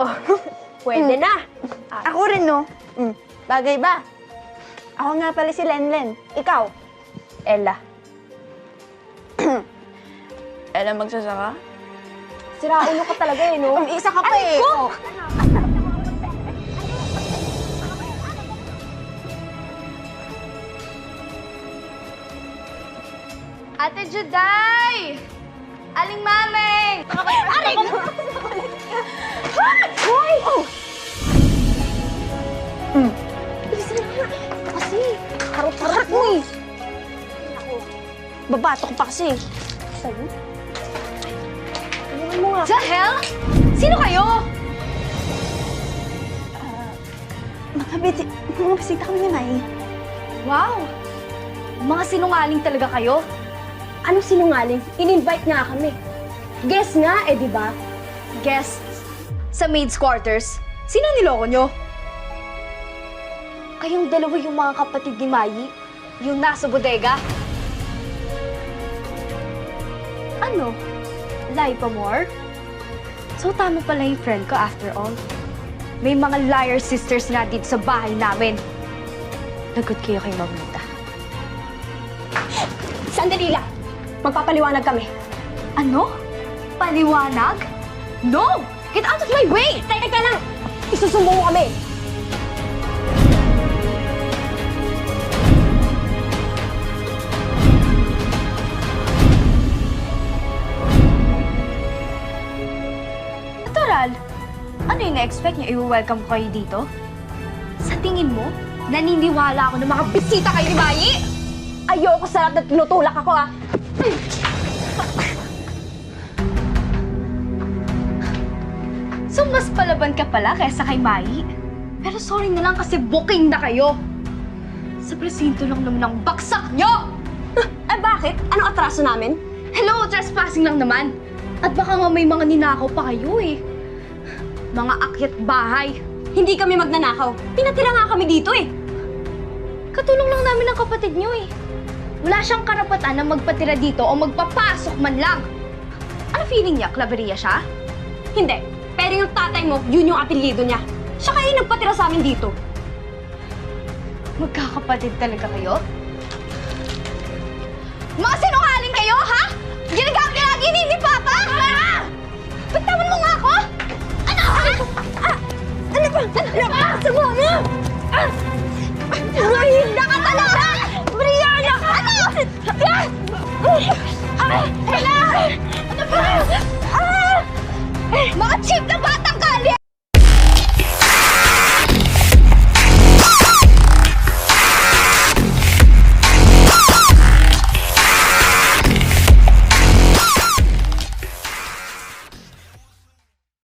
Oh, pwede Mm. na. Ako rin, no? Mm. Bagay ba? Ako nga pala si Lenlen. Ikaw? Ella. Alam magsasaka? Sira ulo ka talaga eh, no? Isa ka pa eh. Oh. Ate Juday! Aling Mameng! Aray! Kasi, harot-harot mo eh. Ako, Babatok pa kasi. sa'yo. Tulungan mo nga. The hell? Sino kayo? Mga biti, mga bisita kami ni Mai. Wow! Mga sinungaling talaga kayo. Anong sinungaling? In-invite nga kami. Guess nga eh, di ba? Guests sa maid's quarters. Sino niloko nyo? Kayong dalawa yung mga kapatid ni Mayi? Yung nasa bodega? Ano? Lie pa more? So tama pala yung friend ko after all. May mga liar sisters nga dito sa bahay namin. Lagot kayo kay Mamita. Sandali lang. Magpapaliwanag kami. Ano? Paliwanag? No! Get out of my way! Teka, teka lang! Isusumbong mo kami! Ano yung na-expect niyo? I-welcome ko kayo dito? Sa tingin mo, naniniwala ako na mga bisita kayo ni Mayi? Ayoko sa lahat na tinutulak ako ah! So, mas palaban ka pala kaysa kay Mayi? Pero sorry na lang kasi booking na kayo. Sa presinto lang naman ang baksak nyo! Eh bakit? Anong atraso namin? Hello, trespassing lang naman. At baka nga may mga ninakaw pa kayo eh. Mga akyat bahay. Hindi kami magnanakaw. Pinatira nga kami dito eh. Katulong lang namin ng kapatid nyo eh. Wala siyang karapatan na magpatira dito o magpapasok man lang. Ano feeling niya? Klaveria siya? Hindi. Pero yung tatay mo, yun yung apelyido niya. Siya yung nagpatira sa amin dito. Magkakapatid talaga kayo? Mga Ah! Ella! Ano ba? Ah! Mga cheap na bata